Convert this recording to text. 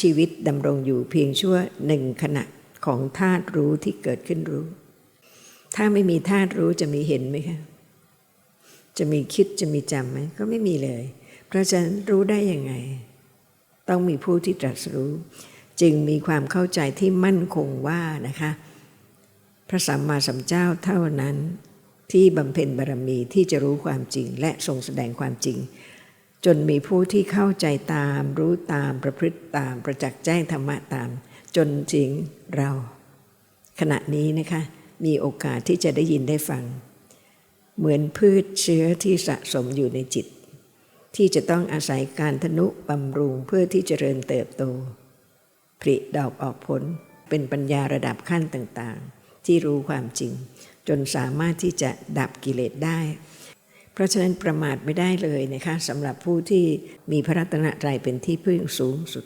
ชีวิตดำรงอยู่เพียงชั่วหนึ่งขณะของธาตุรู้ที่เกิดขึ้นรู้ ถ้าไม่มีธาตุรู้จะมีเห็นไหมคะ จะมีคิดจะมีจำไหมก็ไม่มีเลย เพราะฉะนั้นรู้ได้ยังไง ต้องมีผู้ที่ตรัสรู้ จึงมีความเข้าใจที่มั่นคงว่านะคะ พระสัมมาสัมพุทธเจ้าเท่านั้นที่บำเพ็ญบารมีที่จะรู้ความจริงและทรงแสดงความจริง จนมีผู้ที่เข้าใจตามรู้ตามประพฤติตามประจักษ์แจ้งธรรมะตาม จนถึงเรา ขณะนี้นะคะมีโอกาสที่จะได้ยินได้ฟัง เหมือนพืชเชื้อที่สะสมอยู่ในจิต ที่จะต้องอาศัยการทนุบำรุงเพื่อที่จเจริญเติบโตผลิดอกออกผลเป็นปัญญาระดับขั้นต่างๆ ที่รู้ความจริง จนสามารถที่จะดับกิเลสได้ เพราะฉะนั้นประมาทไม่ได้เลยนะคะสำหรับผู้ที่มีพระรัตนตรัยเป็นที่พึ่งสูงสุด